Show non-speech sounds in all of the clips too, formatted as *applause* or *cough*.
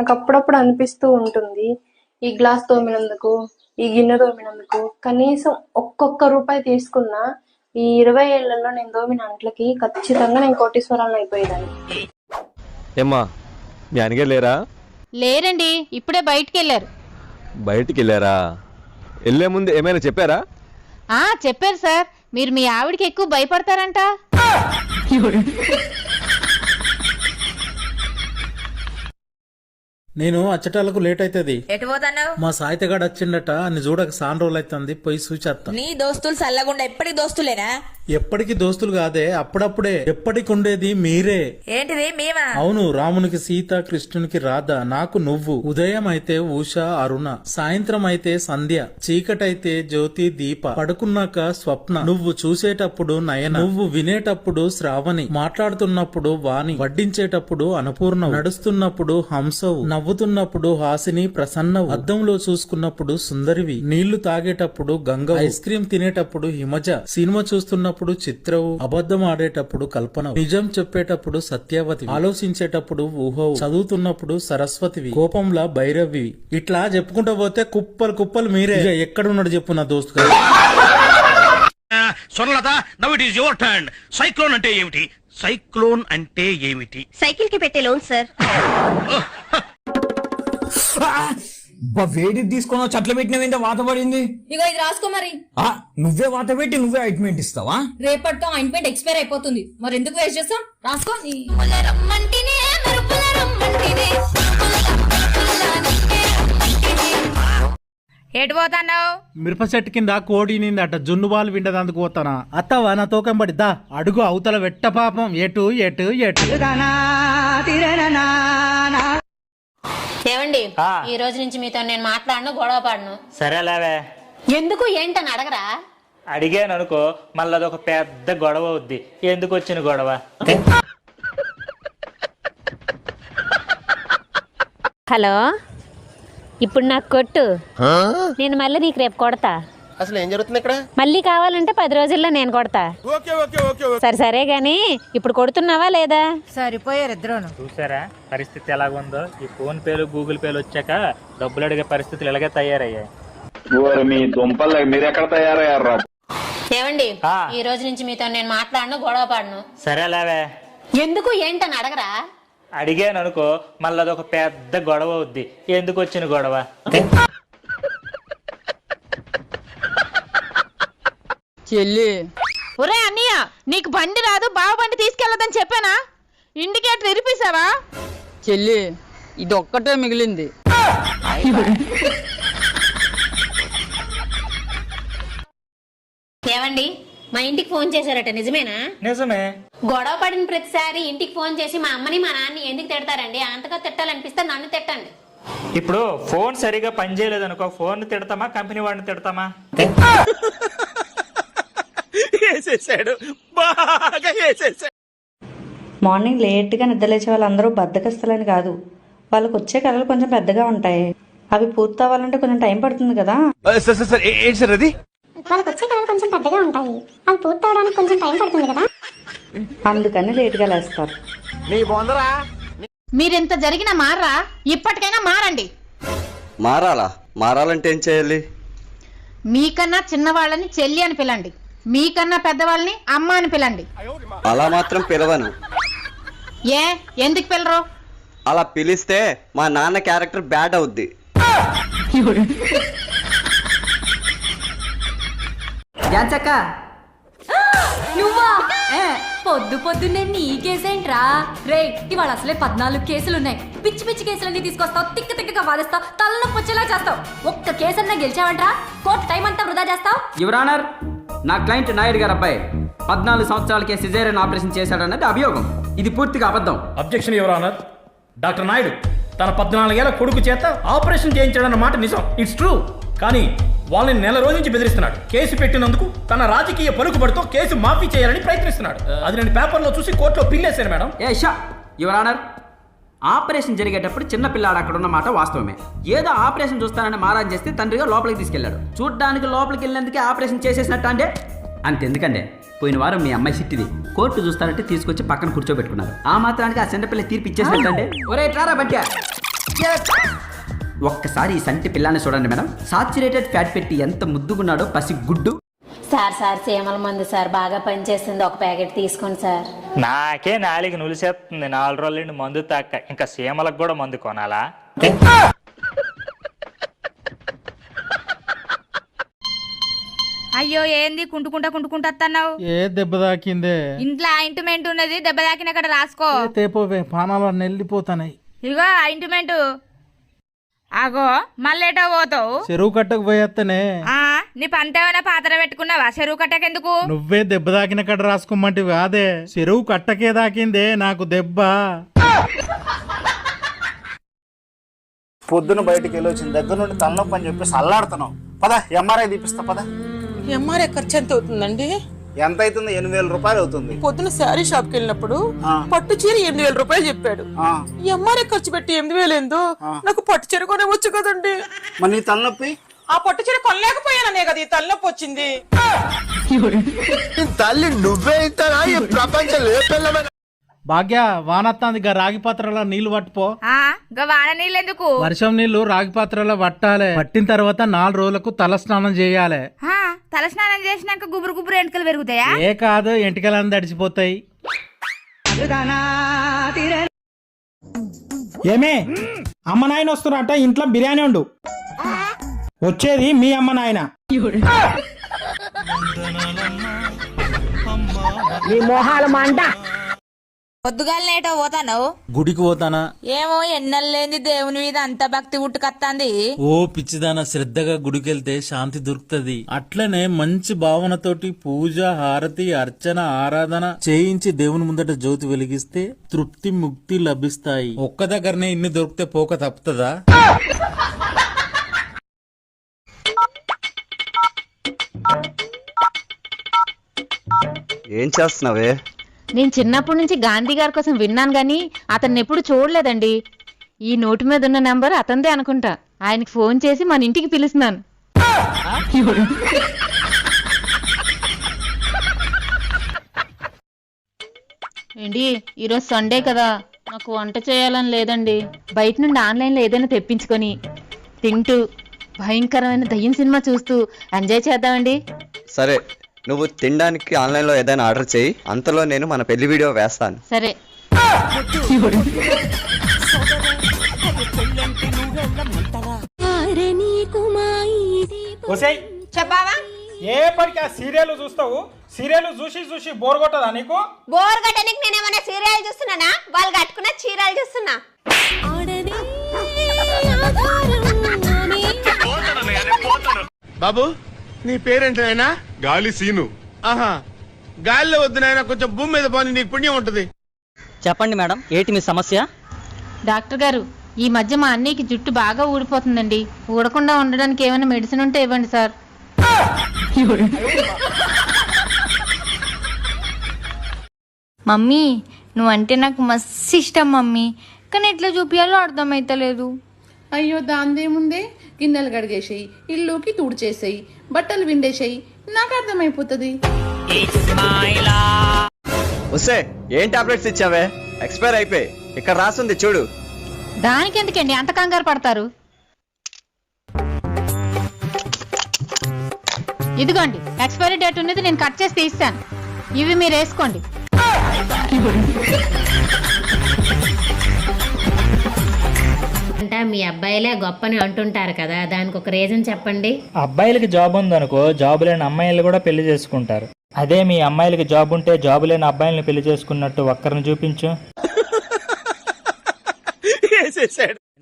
నాకు అప్పుడప్పుడు అనిపిస్తూ ఉంటుంది. ఈ గ్లాస్ తోమినందుకు ఈ గిన్నె తోమినందుకు కనీసం ఒక్కొక్క రూపాయి తీసుకున్నా ఈ ఇరవై ఏళ్ళలో నేను తోమిన అంట్లకి ఖచ్చితంగా నేను కోటీశ్వరాలను అయిపోయేదాన్ని. ఏమ్మా మీ అనగే లేరా? లేరండి ఇప్పుడే బయటికి వెళ్ళారు బయటికి వెళ్ళారా వెళ్ళే ముందు ఏమైనా చెప్పారా? ఆ చెప్పారు సార్. మీరు మీ ఆవిడకి ఎక్కువ భయపడతారంట. నేను అచ్చటాలకు లేట్ అవుతుంది ఎటు పోతాన్నావు? మా సాయితగాడు వచ్చిండట అని చూడక సాన్ రోజులు అవుతుంది పోయి సూచేస్తా నీ దోస్తులు సల్లగుండా ఎప్పటికి దోస్తులేనా? ఎప్పటికి దోస్తులు కాదే అప్పుడప్పుడే ఎప్పటికి ఉండేది మీరే. ఏంటిది? మేమా? అవును రామునికి సీత కృష్ణునికి రాధ నాకు నువ్వు. ఉదయం అయితే ఉష అరుణ సాయంత్రం అయితే సంధ్య చీకటైతే జ్యోతి దీప పడుకున్నాక స్వప్న. నువ్వు చూసేటప్పుడు నయన నువ్వు వినేటప్పుడు శ్రావణి మాట్లాడుతున్నప్పుడు వాణి వడ్డించేటప్పుడు అనుపూర్ణ నడుస్తున్నప్పుడు హంసవు నవ్వుతున్నప్పుడు హాసిని ప్రసన్నవు అద్దంలో చూసుకున్నప్పుడు సుందరివి నీళ్ళు తాగేటప్పుడు గంగ ఐస్ క్రీం తినేటప్పుడు హిమజ సినిమా చూస్తున్నప్పుడు చిత్రవు అబద్ధం ఆడేటప్పుడు కల్పన నిజం చెప్పేటప్పుడు సత్యవతి ఆలోచించేటప్పుడు ఊహవు చదువుతున్నప్పుడు సరస్వతివి కోపంలా భైరవి. ఇట్లా చెప్పుకుంటూ పోతే కుప్పలు కుప్పలు మీరే. ఎక్కడున్నాడు చెప్పు నా దోస్తు గారు. Swarnalatha now it is your turn cyclone అంటే ఏమిటి? సైక్లోన్ అంటే ఏమిటి? సైకిల్కి పెట్టే లోన్ సార్ వేడి తీసుకొని చెట్లు పెట్టినవేంటే వాత పడింది? ఇగో ఇది రాసుకో మరి. ఆ, నువ్వే వాత పెట్టి నువ్వే అయింట్మెంట్ ఇస్తావా? రేపటితో ఆయింట్మెంట్ ఎక్స్పైర్ అయిపోతుంది. మరి ఎందుకు వేస్ట్ చేస్తాం? రాసుకో. నీ- ఎటు పోతాన్నావు మిరప చెట్టు కింద కోడి నిందట జున్ను బాలు విండదందుకు పోతానా? అత్తవా నా తోకం పడిద్దా అడుగు అవతల వెట్ట పాపం ఎటు ఎటు ఎటు. ఏమండి? ఈ రోజు నుంచి మీతో నేను మాట్లాడను గొడవ పడను. సరేలేవే ఎందుకు ఏంటని అడగరా? అడిగాను అనుకో మళ్ళీ అదొక పెద్ద గొడవ అవుద్ది. ఎందుకు వచ్చిన గొడవ? హలో? ఇప్పుడు నాకు కొట్టు. నేను మళ్ళీ నీకు రేపు కొడతా. అసలు ఏం జరుగుతుంది ఇక్కడ? మళ్ళీ కావాలంటే పది రోజుల్లో నేను కొడతా. సరే సరే గాని ఇప్పుడు కొడుతున్నావా లేదా? సరిపోయారు ఇద్దరును. చూసారా? పరిస్థితి ఎలాగుందో? ఈ ఫోన్ పేలు గూగుల్ పేలు వచ్చాక డబ్బులు అడిగే పరిస్థితులు ఇలాగే తయారయ్యాయి. మీ దుంపలు మీరు ఎక్కడ తయారయ్యారా ఏమండి ఆ. ఈ రోజు నుంచి మీతో నేను మాట్లాడను గొడవ పడను. సరేలేవే ఎందుకు ఏంటని అడగరా? అడిగాను అనుకో మళ్ళీ అదొక పెద్ద గొడవ అవుద్ది. ఎందుకు వచ్చిన గొడవ? చెల్లి. ఒరే అన్నయ్య నీకు బండి రాదు బావ బండి తీసుకెళ్ళదని చెప్పానా? ఇండికేటర్ ఇరిపేశావా చెల్లి ఇది ఒక్కటే మిగిలింది. ఏమండి మా ఇంటికి ఫోన్ చేశారట నిజమేనా? నిజమే. గొడవ పడిన ప్రతిసారి ఇంటికి ఫోన్ చేసి మా అమ్మని మా నాన్నని ఎందుకు తిడతారండి? అంతగా తిట్టాలనిపిస్తే నన్ను తిట్టండి. ఇప్పుడు ఫోన్ సరిగా పనిచేయలేదు అనుకో ఫోన్ తిడతామా కంపెనీ వాడిని తిడతామా? *laughs* వేసేసాడు. బాగా వేసేసాడు. మార్నింగ్ లేట్గా నిద్రలేచే వాళ్ళందరూ బద్దకస్తులని కాదు. వాళ్ళకి వచ్చే కళలు కొంచెం పెద్దగా ఉంటాయి. అవి పూర్తి అవ్వాలంటే కొంచెం టైం పడుతుంది కదా. సార్ సార్ సార్ ఏంటి సార్ అది? వాళ్ళకి వచ్చే కళలు కొంచెం పెద్దగా ఉంటాయి. అవి పూర్తి అవడానికి కొంచెం టైం పడుతుంది కదా. అందుకని లేట్గా లేస్తారు మీరింత జరిగిన మారా? ఇప్పటికైనా మారండి. మారాలా? మారాలంటే ఏం చేయాలి? మీకన్నా చిన్నవాళ్ళని చెల్లి అని పిలండి. మీకన్నా పెద్దవాళ్ళని అమ్మ అని పిలండి. అలా మాత్రం పిలవను. ఏ? ఎందుకు పిల్లరు అలా పిలిస్తే మా నాన్న క్యారెక్టర్ బ్యాడ్ అవుద్ది. నువ్వా? ఏ, పొద్దు పొద్దున్నే నీ కేసేంట్రా? రే ఇవాళ అసలే పద్నాలుగు కేసులున్నాయి. పిచ్చి పిచ్చి కేసులన్నీ తీసుకొస్తావు తిక్క తిక్కగా వాదిస్తావు తలనొప్పి వచ్చేలా చేస్తావు. ఒక్క కేసన్నా గెలిచావంట్రా? కోర్టు టైం అంతా వృధా చేస్తావు? యువరానర్ నా క్లయింట్ నాయుడు గారు అబ్బాయి. పద్నాలుగు సంవత్సరాలకే సిజేరియన్ ఆపరేషన్ చేశాడన్నది అభియోగం. ఇది పూర్తిగా అబద్ధం. Objection your honour doctor Naidu తన పద్నాలుగేళ్ళ కొడుకు చేత ఆపరేషన్ చేయించాడన్న మాట నిజం. ఇట్స్ ట్రూ కానీ వాళ్ళని నెల రోజు నుంచి బెదిరిస్తున్నాడు. కేసు పెట్టినందుకు తన రాజకీయ పలుకుబడితో కేసు మాఫీ చేయాలని ప్రయత్నిస్తున్నాడు. అది నేను పేపర్లో చూసి కోర్టులో పిల్లేశాను మేడం ఏ షా యువరానర్ ఆపరేషన్ జరిగేటప్పుడు చిన్న పిల్లాడు అక్కడ ఉన్న మాట వాస్తవమే. ఏదో ఆపరేషన్ చూస్తానని మారాన్ చేస్తే తండ్రిగా లోపలికి తీసుకెళ్ళాడు చూడ్డానికి లోపలికి వెళ్ళినందుకే ఆపరేషన్ చేసేసినట్టు అంటే? అంతెందుకండి. పోయిన వారం మీ అమ్మాయి సిట్టిది. కోర్టు చూస్తానంటే తీసుకొచ్చి పక్కన కూర్చోబెట్టుకున్నారు. ఆ మాత్రానికి ఆ చిన్నపిల్ల తీర్పు ఇచ్చేసినట్టు అంటే? ఒరే ట్రారా బట్యా. ఒక్కసారి ఈ సంటి పిల్లాన్ని చూడండి మేడం. సాచురేటెడ్ ఫ్యాట్ పెట్టి ఎంత ముద్దుగున్నాడో పసి గుడ్డు సార్ సార్ సీమల మందు సార్ బాగా పనిచేస్తుంది. ఒక ప్యాకెట్ తీసుకోండి సార్. నాకే నాలుగు నులిసేస్తుంది నాలుగు రోజుల నుండి మందు తాక్క. ఇంకా సీమలకు కూడా మందు కొనాలా? అయ్యో ఏంది? కుంటుకుంటా కుంటుకుంటా అత్తన్నావు? ఏ దెబ్బ తాకిందే? ఇంట్లో ఆయింట్మెంట్ ఉన్నది. దెబ్బ తాకిన అక్కడ రాసుకో. ఏ తేపోవే పానాలు వెళ్ళిపోతానాయి ఇగో ఆయింట్మెంట్ ఆగో మళ్ళేటో పోతావు? చెరువు కట్టకు పోయేత్తనే ఆ నీ పంతేమైనా పాత్ర పెట్టుకున్నావా? చెరువు కట్టకెందుకు? నువ్వే దెబ్బ తాకిన కట్ట రాసుకోమంటే కాదే. చెరువు కట్టకే తాకిందే నాకు దెబ్బ. పొద్దున బయటికి వెళ్ళి వచ్చిన దగ్గర నుండి తలనొప్పి అని చెప్పేసి అల్లాడుతున్నావు. పద ఎంఆర్ఐ తీపిస్తా పద. ఎంఆర్ఐ ఖర్చు ఎంత అవుతుందండి? ఎంత అవుతుంది? ఎనిమిది వేల రూపాయలు అవుతుంది. పొద్దున శారీ షాప్కి వెళ్ళినప్పుడు పట్టు చీర ఎనిమిది వేల రూపాయలు చెప్పాడు. ఆ, ఎంఆర్ఐ ఖర్చు పెట్టి ఎనిమిది వేలు ఏందో? నాకు పట్టు చీర కొనేవచ్చు కదండి. మరి నీ తలనొప్పి? ఆ పట్టు చీర కొనలేకపోయాననే కదా ఈ తలనొప్పి వచ్చింది. తల్లి నువ్వే ఇస్తారా ఈ ప్రపంచం భాగ్య వానత్తాంది గా రాగి పాత్రలో నీళ్ళు పట్టుపో. ఆ గా వాన నీళ్ళు ఎందుకు? వర్షం నీళ్ళు రాగి పాత్రలో పట్టాలి. పట్టిన తర్వాత నాలుగు రోజులకు తల స్నానం చేయాలి. ఆ, తల స్నానం చేసినాక గుబురు గుబురు ఎంటకలు పెరుగుతాయా? ఏ కాదు ఎంటికలన్నీ తడిచిపోతాయి. ఏమే అమ్మ నాయన వస్తున్నారట ఇంట్లో బిర్యానీ ఉండు వచ్చేది మీ అమ్మ నాయన. పొద్దుగాలనేటో పోతాను గుడికి పోతానా? ఏమో ఎన్నెల్లేంది దేవుని మీద అంత భక్తి ఉట్టుకత్తాంది. ఓ పిచ్చిదాన శ్రద్ధగా గుడికెళ్తే శాంతి దొరుకుతది. అట్లనే మంచి భావనతోటి పూజ హారతి అర్చన ఆరాధన చేయించి దేవుని ముందట జ్యోతి వెలిగిస్తే తృప్తి ముక్తి లభిస్తాయి. ఒక్క దగ్గరనే ఇన్ని దొరికితే పోక తప్పుతుందా? ఏం చేస్తున్నావే? నేను చిన్నప్పటి నుంచి గాంధీ గారి కోసం విన్నాను గాని అతన్ని ఎప్పుడు చూడలేదండి. ఈ నోటు మీద ఉన్న నంబర్ అతందే అనుకుంటా. ఆయనకి ఫోన్ చేసి మన ఇంటికి పిలుస్తున్నాను. ఏంటి ఈరోజు సండే కదా. నాకు వంట చేయాలని లేదండి. బయట నుండి ఆన్లైన్లో ఏదైనా తెప్పించుకొని తింటూ భయంకరమైన దయ్యం సినిమా చూస్తూ ఎంజాయ్ చేద్దామండి. సరే నువ్వు తినడానికి ఆన్లైన్లో ఏదైనా ఆర్డర్ చేయి అంతలో నేను మన పెళ్ళి వీడియో వేస్తాను. సరే. ఒసేయ్. చెప్పావా? ఏపటికి ఆ సీరియల్ చూస్తావు? సీరియల్ చూసి చూసి బోర్ కొట్టదా నీకు? బోర్ కట్టడానికి నేనేమన్నా సీరియల్ చూస్తున్నానా? వాళ్ళు కట్టుకున్న చీరలు చూస్తున్నా. బాబు నీ పేరేంటి నాయనా? గాలి సీను. ఆహా. గాలిలో వద్దు నాయనా కొంచెం భూమి మీద పోనీ నీకు పుణ్యం ఉంటుంది. చెప్పండి మేడం ఏంటి మీ సమస్య? డాక్టర్ గారు ఈ మధ్య మా అన్నయ్యకి జుట్టు బాగా ఊడిపోతుందండి. ఊడకుండా ఉండడానికి ఏమైనా మెడిసిన్ ఉంటే ఇవ్వండి సార్. మమ్మీ నువ్వంటే నాకు మస్తు ఇష్టం మమ్మీ. కానీ ఎట్లా చూపించాలో అర్థమైతలేదు. అయ్యో దాందేముందే? గిన్నెలు గడిగేసేయి ఇల్లుకి తుడిచేసేయి బట్టలు విండేసేయి నాకు అర్థమైపోతుంది. వస్తే ఏం టాబ్లెట్స్ ఇచ్చావే? ఎక్స్పైర్ అయిపోయి ఇక్కడ రాసుంది చూడు. దానికి ఎందుకండి అంత కంగారు పడతారు. ఇదిగోండి ఎక్స్పైరీ డేట్ ఉన్నది నేను కట్ చేసి తీస్తాను. ఇవి మీరు వేసుకోండి. మీ అబ్బాయిలే గొప్పని అంటుంటారు కదా దానికి ఒక రీజన్ చెప్పండి. అబ్బాయిలకి జాబ్ ఉందనుకో జాబ్ లేని అమ్మాయిలు కూడా పెళ్ళి చేసుకుంటారు. అదే మీ అమ్మాయిలకి జాబ్ ఉంటే జాబ్ లేని అబ్బాయిల్ని పెళ్ళి చేసుకున్నట్టు ఒక్కరిని చూపించు.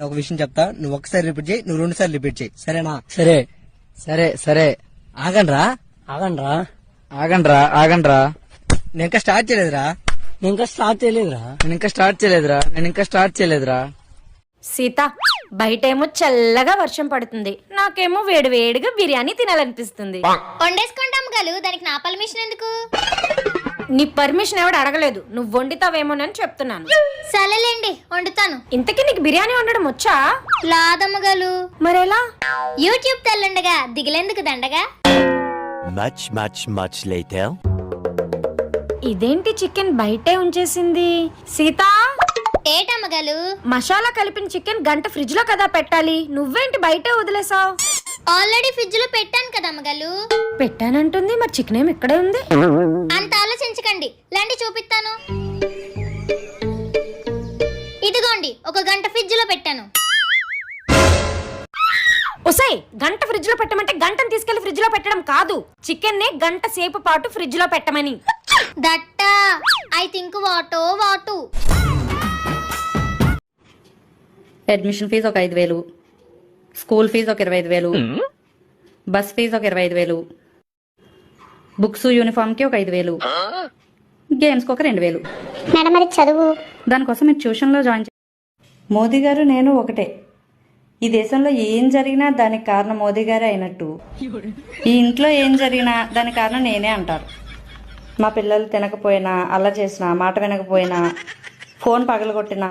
ఒక విషయం చెప్తా నువ్వు ఒకసారి రిపీట్ చేయి నువ్వు రెండు సార్లు రిపీట్ చేయి. సరేనా? సరే. సరే సరే. ఆగండ్రా. ఆగండ్రా. ఆగండ్రా ఆగండ్రా. నేను ఇంకా స్టార్ట్ చేయలేదురా. నేను ఇంకా స్టార్ట్ చేయలేదురా. నేను ఇంకా స్టార్ట్ చేయలేదురా. నేను ఇంకా స్టార్ట్ చేయలేదురా. సీత బయటేమో చల్లగా వర్షం పడుతుంది. నాకేమో వేడి వేడిగా బిర్యానీ తినాలనిపిస్తుంది. వండేసుకుంటాం గలు దానికి నా పర్మిషన్ ఎందుకు? నీ పర్మిషన్ ఎవడు అడగలేదు నువ్వు వండుతావేమోనని చెప్తున్నాను. సరేలేండి వండుతాను. ఇంతకీ నీకు బిర్యానీ వండడం వచ్చా? లాదమ్మగలు మరెలా? యూట్యూబ్ తెల్లుండగా దిగులేందుకు దండగా? మచ్ మచ్ మచ్ లేటర్ ఇదేంటి చికెన్ బయటే ఉంచేసింది? సీత? ఏటమ్మగలు? మసాలా కలిపిన చికెన్ గంట ఫ్రిడ్జ్లో కదా పెట్టాలి. నువ్వేంటి బయటే వదిలేసావు? ఆల్రెడీ ఫ్రిడ్జ్లో పెట్టాను కదా అమ్మగలు. పెట్టానంటుంది మరి చికెన్ ఏమి ఇక్కడే ఉంది? అంత ఆలోచించకండి. లేండి చూపిస్తాను. ఇదిగోండి ఒక గంట ఫ్రిడ్జ్లో పెట్టాను. ఒసై గంట ఫ్రిడ్జ్లో పెట్టమంటే గంటను తీసుకెళ్ళి ఫ్రిడ్జ్లో పెట్టడం కాదు. చికెన్ నే గంట సేపు పాటు ఫ్రిడ్జ్లో పెట్టమని. దట్ట ఐ థింక్ వాటో వాటు. అడ్మిషన్ ఫీజు ఒక ఐదు వేలు. స్కూల్ ఫీజు ఒక ఇరవై ఐదు వేలు. బస్ ఫీజు ఒక ఇరవై ఐదు వేలు. బుక్స్ యూనిఫామ్కి ఒక ఐదు వేలు. గేమ్స్కి ఒక రెండు వేలు. మేడం మరి చదువు? దానికోసం మీరు ట్యూషన్లో జాయిన్ చే మోదీ గారు నేను ఒకటే. ఈ దేశంలో ఏం జరిగినా దానికి కారణం మోదీ గారే అయినట్టు. ఈ ఇంట్లో ఏం జరిగినా దానికి కారణం నేనే అంటారు. మా పిల్లలు తినకపోయినా అల్ల చేసినా మాట వినకపోయినా ఫోన్ పగలగొట్టినా